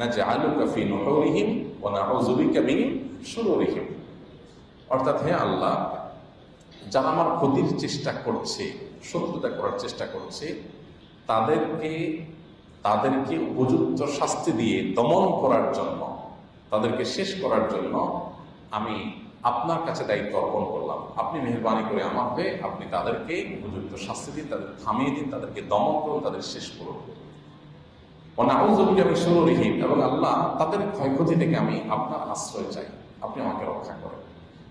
নাজআলুকা ফি নুহুরিহিম ওয়া নাউযু বিকা মিন শুরুরিহিম। অর্থাৎ হে আল্লাহ যারা আমার ক্ষতির চেষ্টা করছে, শত্রুতা করার চেষ্টা করছে, তাদেরকে তাদেরকে উপযুক্ত শাস্তি দিয়ে দমন করার জন্য, তাদেরকে শেষ করার জন্য আমি আপনার কাছে দায়িত্ব অর্পণ করলাম। আপনি মেহরবানি করে হয়ে আপনি তাদেরকে উপযুক্ত শাস্তি দিন তাদের থামিয়ে দিন তাদেরকে দমন করুন, তাদের শেষ করুন। অনাউজবিকে আমি এবং আল্লাহ তাদের ক্ষয়ক্ষতি থেকে আমি আপনার আশ্রয় চাই। আপনি আমাকে রক্ষা করেন।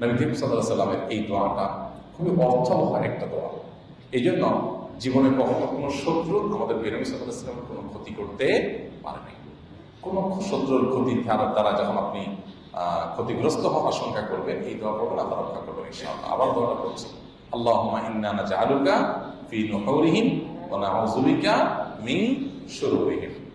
নবী করিম সাল্লামের এই দোয়াটা খুবই অর্থবহ একটা দোয়া। এই জন্য জীবনে কখনো কোনো শত্রু আমাদের বেরমি সাল্লাহ সাল্লামের কোনো ক্ষতি করতে পারে নাই। কোনো শত্রুর ক্ষতি দ্বারা দ্বারা যখন আপনি ক্ষতিগ্রস্ত হওয়ার আশঙ্কা করবেন, এই দোয়া করবেন, আল্লাহ রক্ষা করবেন, ইনশাআল্লাহ। আবার দোয়াটা করছি। আল্লাহুম্মা ইন্না নাজআলুকা ফি নুহুরিহিম ওয়া নাউযু বিকা মিন শুরুরিহিম।